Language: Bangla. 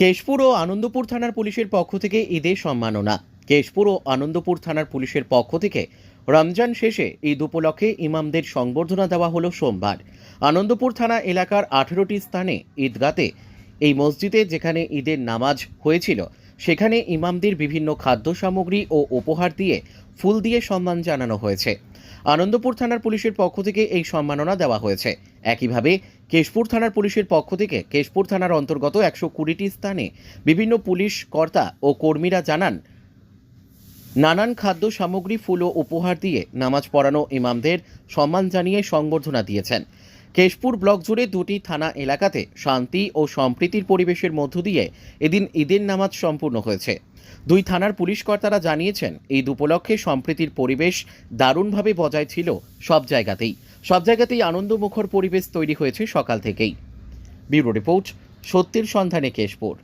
কেশপুর ও আনন্দপুর থানার পুলিশের পক্ষ থেকে ঈদের সম্মাননা। কেশপুর ও আনন্দপুর থানার পুলিশের পক্ষ থেকে রমজান শেষে ঈদ উপলক্ষে ইমামদের সংবর্ধনা দেওয়া হলো সোমবার। আনন্দপুর থানা এলাকার আঠেরোটি স্থানে ঈদগাতে এই মসজিদে যেখানে ঈদের নামাজ হয়েছিল, সেখানে ইমামদের বিভিন্ন খাদ্য সামগ্রী ও উপহার দিয়ে ফুল দিয়ে সম্মান জানানো হয়েছে। আনন্দপুর থানার পুলিশের পক্ষ থেকে এই সম্মাননা দেওয়া হয়েছে। একইভাবে কেশপুর থানার পুলিশের পক্ষ থেকে কেশপুর থানার অন্তর্গত একশো কুড়িটি স্থানে বিভিন্ন পুলিশ কর্তা ও কর্মীরা জানান, নানান খাদ্য সামগ্রী, ফুল ও উপহার দিয়ে নামাজ পড়ানো ইমামদের সম্মান জানিয়ে সংবর্ধনা দিয়েছেন। কেশপুর ব্লক জুড়ে দুটি থানা এলাকাতে শান্তি ও সম্প্রীতির পরিবেশের মধ্য দিয়ে এদিন ঈদের নামাজ সম্পূর্ণ হয়েছে। দুই থানার পুলিশ কর্তারা জানিয়েছেন, ঈদ উপলক্ষে সম্প্রীতির পরিবেশ দারুণভাবে বজায় ছিল সব জায়গাতেই। সব জায়গাতেই আনন্দমুখর পরিবেশ তৈরি হয়েছে সকাল থেকেই। ব্যুরো রিপোর্ট সত্যের সন্ধানে কেশপুর।